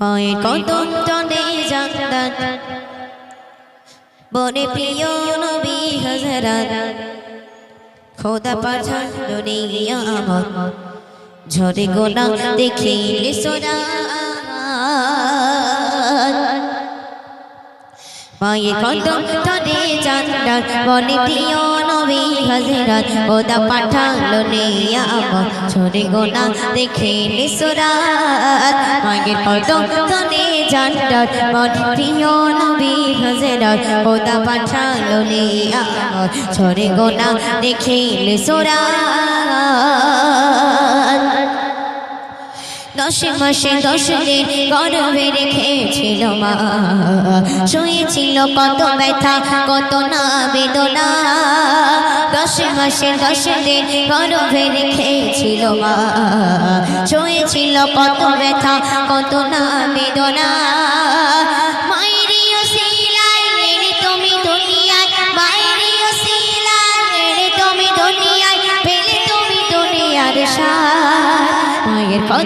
পায়ে কত টনে জান্নাত। বনে প্রিয় নবী হযরত খোদা পাঠান দুনিয়া আমার। ঝরে গোনা দেখিলে সোনা পায়ে কত টনে জান্নাত বনে প্রিয় নবী হযরত খোদা পাঠালো নিয়া আমার ঝরে গোনা দেখিলে সোনা পায়ে কত টনে জান্নাত বনে প্রিয় নবী হযরত খোদা পাঠালো নিয়া আমার ঝরে গোনা দেখিলে সোনা দশ মাসে দশ দিন গর্ভে রেখেছিল মা। শুয়েছিল কত ব্যথা, কত না বেদনা। দশ মাসে দশ দিন গর্ভে রেখেছিল মা। শুয়েছিল কত ব্যথা, কত না বেদনা। মায়ের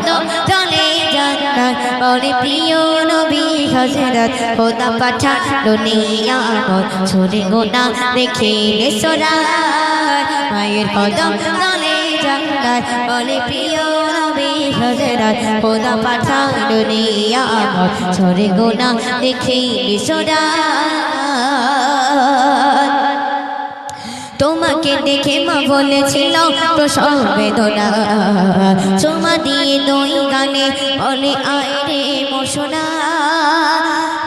জান্নাত বলে প্রিয় নবী হজরত খোদা পাঠান দুনিয়া ছড়ে গোনা দেখিলে সোরার মায়ের কদম বলে, প্রিয় নবী হজরত খোদা গোনা সোরার তোমাকে দেখে মা বলেছিল প্রসব বেদনা চুমা দিয়ে দই গানে বলে আয় রে মোশনা।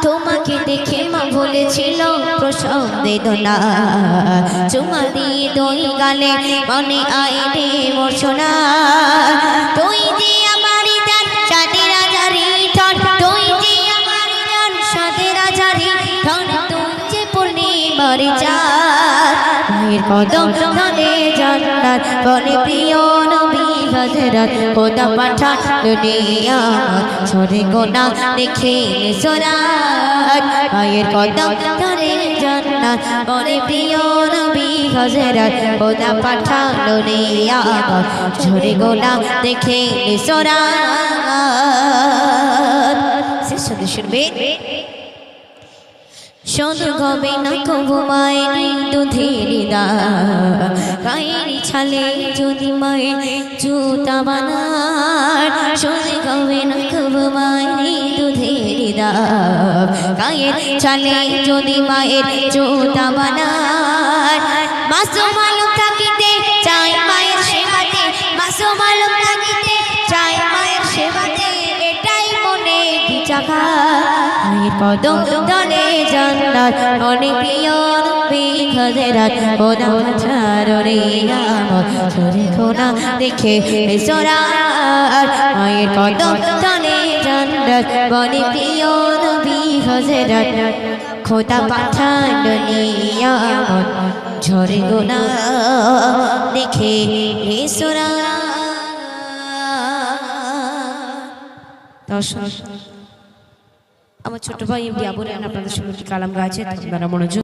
তোমাকে দেখে মা বলেছিল প্রসব বেদনা চুমা দিয়ে দই গালে বলে আয় রে মোশনা। তুই যে আমার জান সাদের রাজারি ঠন তুই যে আমার জান সাদের রাজারি ঠন তুই যে পূর্ণিমার মায়ের কদম তলে জান্নাত বলে প্রিয় নবী হযরত খোদা পাঠান দুনিয়া ছড়ে গোনা দেখে সোরাত মায়ের কদম তলে জান্নাত বলে প্রিয় নবী হযরত খোদা পাঠান দুনিয়া ছড়ে গোনা দেখে সোরাত শেষ শুনবে শোন গবে না কবু মায়ের দুধের দা গায়ের ছালে যদি মায়ের জুতা বানার শোন গবে না কবু মায়ের দুধের দা গায়ের ছালে যদি মায়ের জুতা বানার আলম মায়ের কদম তলে জান্নাত অনেক প্রিয় হযরত খোদা ছাড়রে আমার ছড়ে খোনা দেখে সরার মায়ের কদম তলে জান্নাত অনেক প্রিয় নবী হযরত খোদা পাঠান নিয়ামত ঝরে গোনা দেখে সরা দর্শক আমার ছোট ভাই এমডি আবুল আপনাদের সঙ্গে কালাম গাছে আপনারা মনোযোগ